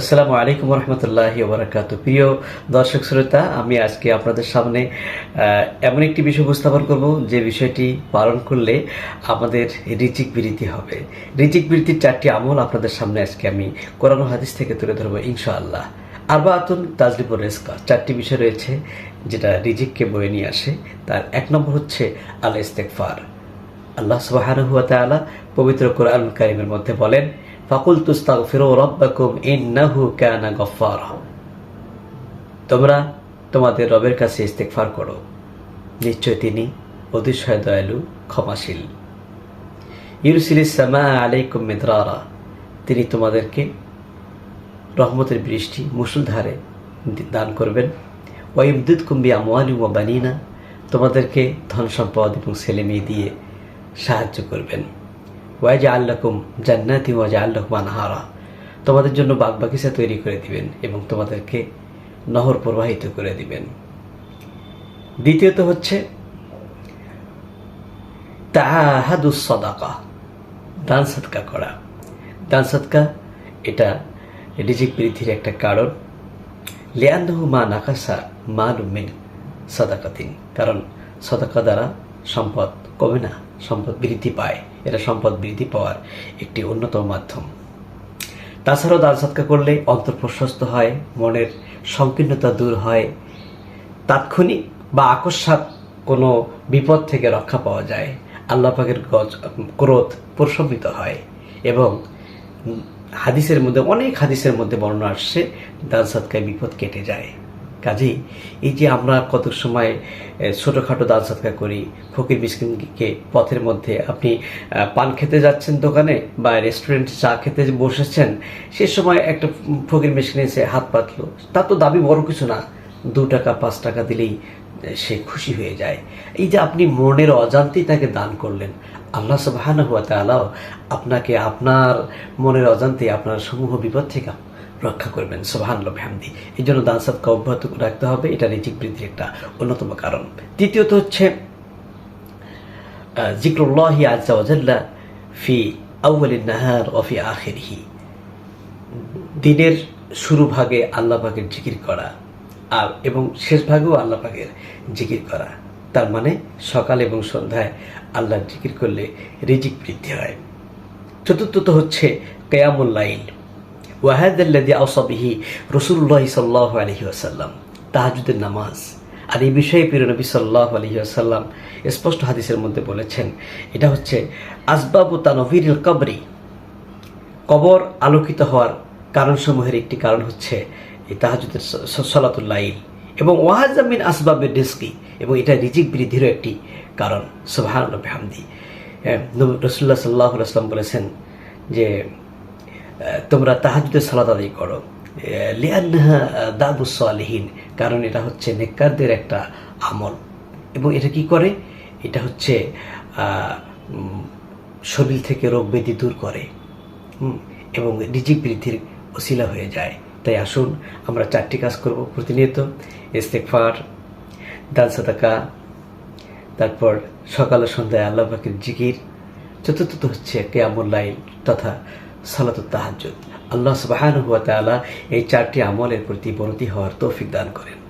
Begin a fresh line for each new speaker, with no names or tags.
আসসালামু আলাইকুম রহমতুল্লাহ ওবরাকাত। প্রিয় দর্শক শ্রোতা, আমি আজকে আপনাদের সামনে এমন একটি বিষয় উপস্থাপন করব যে বিষয়টি পালন করলে আমাদের রিচিক বিরতি হবে। রিচিক বিরতির চারটি আমল আপনাদের সামনে আজকে আমি কোরআন হাদিস থেকে তুলে ধরবো ইনশাআল্লাহ। আরবাতুন তাজলিপুর রেস্কা চারটি বিষয় রয়েছে যেটা রিজিককে বয়ে নিয়ে আসে। তার এক নম্বর হচ্ছে আল ইস্তেকফার আল্লাহ সুবহানাহু ওয়া তাআলা পবিত্র কোরআন কারিমের মধ্যে বলেন ফাকুল তুস্তাগফিরু রাব্বাকুম তোমরা তোমাদের রবের কাছে ইস্তেগফার করো। নিশ্চয় তিনি অতিশয় দয়ালু, ক্ষমাশীল। ইউরসিলিস সামা আলাইকুম মিদরারা। তিনি তোমাদেরকে রহমতের বৃষ্টি মুসুলধারে দান করবেন। ওয়াইমদুদ কুম্বি আমওয়ালি ওয়া বানিনা। তোমাদেরকে ধন সম্পদ এবং ছেলে মেয়ে দিয়ে সাহায্য করবেন। ওয়াজা আল্লাকুম জান্নাতি ওয়াজা আল্লাকুম আনহারা। তোমাদের জন্য বাগবাগিচা তৈরি করে দিবেন এবং তোমাদেরকে নহর প্রবাহিত করে দিবেন। দ্বিতীয়ত হচ্ছে তাহাদুস সদাকা, দান সৎকা করা। দান সৎকা এটা রিজিক বৃদ্ধির একটা কারণ। লিয়ান্নহু মা নাকাসা মা লুমিন সদাকাতিন, কারণ সদাকা দ্বারা সম্পদ কমে না, সম্পদ বৃদ্ধি পায়। এটা সম্পদ বৃদ্ধি পাওয়ার একটি অন্যতম মাধ্যম। তাছাড়াও দান সৎকা করলে অন্তর প্রশস্ত হয়, মনের সংকীর্ণতা দূর হয়, তাৎক্ষণিক বা আকস্মাত কোনো বিপদ থেকে রক্ষা পাওয়া যায়। আল্লাহ পাকের গজ, ক্রোধ প্রশমিত হয় এবং হাদিসের মধ্যে, অনেক হাদিসের মধ্যে বর্ণনা আসছে, দান সৎকায় বিপদ কেটে যায়। কাজেই এই যে আমরা কত সময় ছোটোখাটো দান সৎকার করি, ফকির মিসকিনকে পথের মধ্যে আপনি পান খেতে যাচ্ছেন দোকানে বা রেস্টুরেন্টে চা খেতে বসেছেন, সে সময় একটা ফকির মিসকিন এসে হাত পাতলো। তার তো দাবি বড় কিছু না। দু টাকা, পাঁচ টাকা দিলেই সে খুশি হয়ে যায়। এই যে আপনি মনের অজান্তেই তাকে দান করলেন, আল্লাহ সুবাহান হুয়া তালাও আপনাকে আপনার মনের অজান্তে আপনার সমূহ বিপদ থেকে রক্ষা করবেন। সোহান ভ্যামদি এই জন্য দান সাদকা অব্যাহত রাখতে হবে। এটা রিজিক বৃদ্ধির একটা অন্যতম কারণ। তৃতীয়ত হচ্ছে জিক্রুল্লাহি আজ্জা ওয়াজাল্লা ফি আউ্বালিন নাহার ও ফি আখিরিহি। দিনের শুরু ভাগে আল্লাহ পাকের জিকির করা আর এবং শেষ ভাগেও আল্লাহ পাকের জিকির করা। তার মানে সকাল এবং সন্ধ্যায় আল্লাহর জিকির করলে রিজিক বৃদ্ধি হয়। চতুর্থত হচ্ছে কেয়ামুল লাইল। ওয়াহাদাল্লাদি আউসাবিহি রসুল্লাহ সাল্লাহ আলহি আসাল্লাম তাহাজুদের নামাজ। আর এই বিষয়ে প্রিয় নবী সাল্লাহ আলহি আসাল্লাম স্পষ্ট হাদিসের মধ্যে বলেছেন, এটা হচ্ছে আসবাবু তানভীর কবরি। কবর আলোকিত হওয়ার কারণসমূহের একটি কারণ হচ্ছে এই তাহাজুদের সলাতুল্লাইল এবং ওয়াহাজামিন আসবাবের ডেস্কি এবং এটা রিজিক বৃদ্ধিরও একটি কারণ। সোহান হামদি রসুল্লাহ সাল্লাহ আসলাম বলেছেন যে তোমরা তাহাজুদের সালাত আদায় করো। লিয়ান্নাহা দাবুসালিহীন কারণ এটা হচ্ছে নেককারদের একটা আমল। এবং এটা কি করে? এটা হচ্ছে শরীর থেকে রোগ ব্যাধি দূর করে এবং রিজিক বৃদ্ধির অশিলা হয়ে যায়। তাই আসুন, আমরা চারটি কাজ করব প্রতিনিয়ত। ইস্তেকফার দান সাদাকা, তারপর সকাল সন্ধ্যায় আল্লাহ পাকের জিকির, চতুর্থত হচ্ছে কেয়ামুল লাইল তথা সালাতুত তাহাজ্জুদ। আল্লাহ সুবহানাহু ওয়া তাআলা এই চারটি আমলের প্রতি বনতি হওয়ার তৌফিক দান করেন।